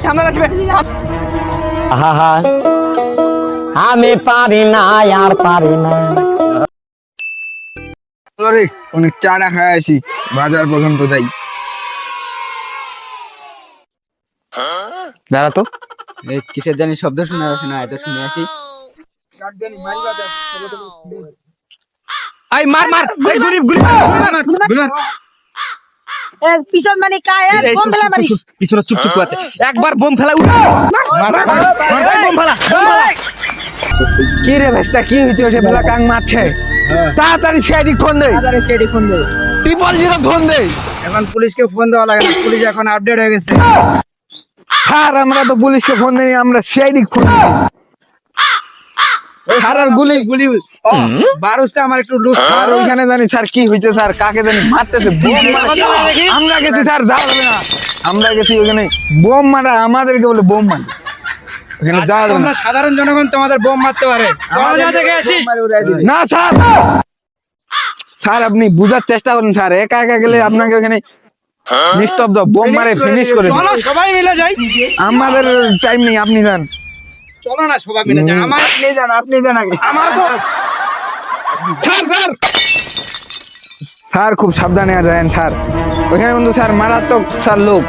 সামনে আসবে আহা আমি পারি না আর পারি না রে অনেক চাটা খাই আসি বাজার পর্যন্ত যাই দাঁড়া তো কিসের জানি শব্দ শোনা যাচ্ছে না এটা শুনে আসি আই মার মার এই গুলি গুলি মার গুলি মার পিছন মানে বেলা পিছনে চুপ চুপ আছে। একবার বোম ফেলা উঠে। মার মার মার এই বোম ফেলা কি রে কি হইছে ওঠে বেলা কাং মারছে। তাড়াতাড়ি ফোন দে। ফোন দে। ট্রিপল জিরো ফোন দে। এখন পুলিশকে ফোন দেওয়া লাগে না। পুলিশ এখন আপডেট হয়ে গেছে। আর আমরা তো পুলিশকে ফোন দিই আমরা সেটি ফোন আর আর গুলি গুলি বারুসটা আমার একটু লুজ। স্যার ওইখানে জানি স্যার কি হয়েছে স্যার কাকে জানি মারতেছে। আমরা গেছি স্যার যাওয়া যাবে না। আমরা গেছি ওখানে বোম মারা আমাদেরকে বলে বোম মারা ওখানে যাওয়া যাবে তোমরা না সাধারণ জনগণ তোমাদের বোম মারতে পারে। না স্যার। স্যার আপনি বুঝার চেষ্টা করুন স্যার। একা একা গেলে আপনাকে ওখানে নিস্তব্ধ বোম মারে ফিনিশ করে সবাই মিলে যাই। আমাদের টাইম নেই আপনি যান। চলো না মিলে যাই আমার আপনি যান আপনি যান আগে। আমার স্যার স্যার। স্যার খুব সাবধানে স্যার। কিন্তু স্যার মারাত্মক স্যার লোক।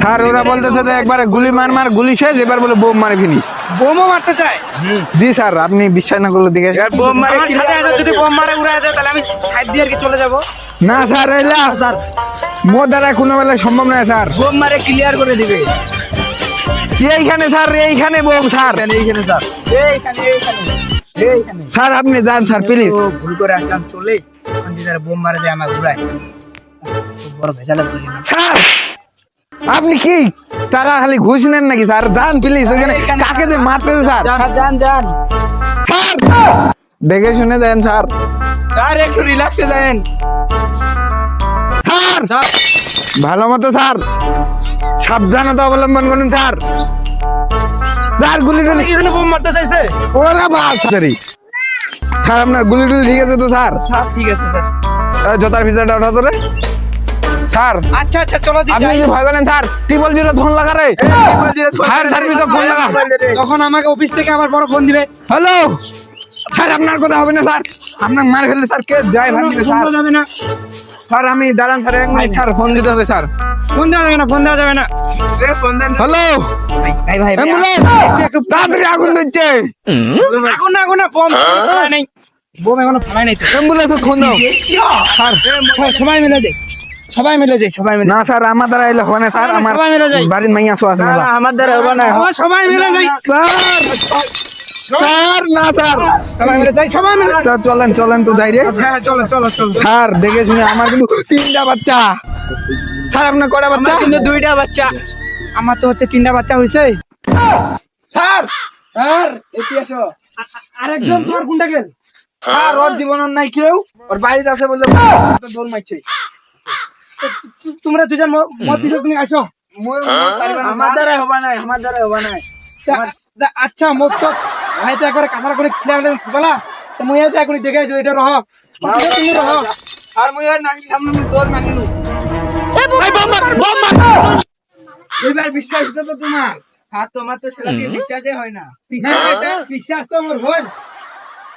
স্যার ওরা বলতেছে যে একবারে গুলি মার মার গুলি শেষ এবার বলে বোম মারে ফিনিশ। বোমও মারতে চাই জি স্যার আপনি বিশ্বাস না করলে আসুন। বোম মারে যদি বোম মারে উড়ায় দেয় তাহলে আমি সাইড দিয়ে আর কি চলে যাব। না স্যার এলা স্যার। মোর দ্বারা কোনো বেলায় সম্ভব নয় স্যার। বোম মারে ক্লিয়ার করে দিবে। এইখানে স্যার এইখানে বোম স্যার। এইখানে স্যার। এইখানে এইখানে। এইখানে। স্যার আপনি যান স্যার প্লিজ ভুল করে আসলাম চলে। বোম মারে দেয় আমার খুব বড় ভেজালে পড়ে গেলাম। স্যার আপনি কি টাকা খালি ঘুষ নেন নাকি স্যার? যান প্লিজ ওখানে কাকে যে মারতেছে স্যার? যান যান স্যার দেখে শুনে দেন স্যার। স্যার একটু রিল্যাক্সে যান। স্যার ভালো মতো স্যার। সাবধানতা অবলম্বন করুন স্যার। স্যার গুলি টুলি কি বোম মারতে চাইছে? ওরা বাস সরি স্যার আপনার গুলি টুলি ঠিক আছে তো স্যার? স্যার ঠিক আছে স্যার। জোতার ভিতরটা ওঠা ধরে। স্যার আচ্ছা আচ্ছা চলো দি আপনি কি ভয় করেন স্যার? ট্রিপল জিরো ফোন লাগা রে। ফায়ার সার্ভিসে ফোন লাগা তখন আমাকে অফিস থেকে আবার বড় ফোন দিবে। হ্যালো স্যার আপনার কথা হবে না স্যার। আপনার মার ফেললে স্যার কে ড্রাইভার দিবে স্যার? দেওয়া যাবে না। স্যার আমি দাঁড়ান স্যার এক মিনিট স্যার ফোন দিতে হবে স্যার। ফোন দেওয়া যাবে না ফোন দেওয়া যাবে না। হ্যালো? ভাই ভাই ভাই অ্যাম্বুলেন্স? একটু তাড়াতাড়ি আগুন দিচ্ছে আগুন না আগুন না বোম নাই। বোম এখনও ফেলাই নাই অ্যাম্বুলেন্স ফোন দাও। স্যার সবাই মিলে যাই। সবাই মিলে যাই সবাই মিলে না স্যার আমার দ্বারা এলে হবে না স্যার আমার সবাই মিলে যাই। বাড়ির মাইয়া শো আছে না আমার দ্বারা হবে না। সবাই মিলে যাই। স্যার! স্যার না স্যার। চলেন চলেন তো যাই রে স্যার দেখে শুনে আমার কিন্তু তিনটা বাচ্চা। স্যার আপনার কটা বাচ্চা? কিন্তু দুইটা বাচ্চা। আমার তো হচ্ছে তিনটা বাচ্চা হয়েছে স্যার! এসে আসো আরেকজন তোমার কোনটা গেল আর ওর জীবন নাই কেউ। ওর বাড়িতে আছে বলে দৌড় মারছে। তোমরা দুজন মত দিলে তুমি আসো আমার দ্বারা হবে না আমার দ্বারা হবে না তা- আচ্ছা মোক তো ভাই তো একবার কামার করে খিলা ফুকালা তো মুই আছে এখন দেখে আছো এটা রহ তুমি রহ আর মই আর নাকি সামনে আমি দৌড় মারিনু এবার বিশ্বাস হচ্ছে তো তোমার। আর তোমার তো সেটাকে বিশ্বাসই হয় না। বিশ্বাস তো আমার হয়।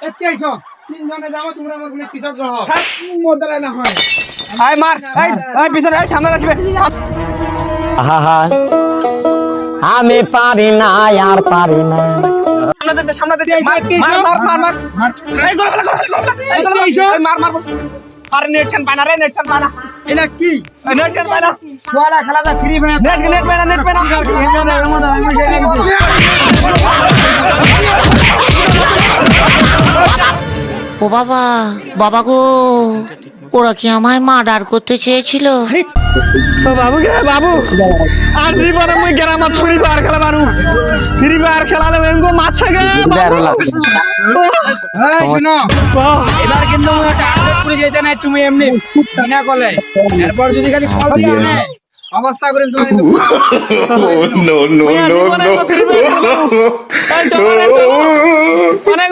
এতে আইছো তিনজনে যাব তোমরা আমার বলে বিশ্বাস রহ। মোর না হয়। আই মার আই আই পিছনে আই সামনে আসবে। আহা আমি পারি না আর পারি না। সামনে দে সামনে দে মার মার মার মার মার। এই গোলা গোলা গোলা গোলা এই গোলা এই মার মার আরে নেট খান পানা রে নেট খান পানা এটা কি? নেট খান পানা ওয়ালা খেলা দা ফ্রি ফায়ার। নেট নেট পানা নেট পানা ও বাবা বাবা গো। ওরা কি আমায় মার্ডার করতে চেয়েছিল? বাবু কে বাবু। আর জীবনে মই গ্রামাত ফ্রি ফায়ার খেলা বানু। ফ্রি ফায়ার খেলালে এঙ্গো মাছা গে এই শুনো। এবার কিন্তু আপডেট করে যেতে নাই তুমি এমনি বিনা কলে। এরপর যদি খালি কল দিয়ে নে অবস্থা করে তুমি. অনেক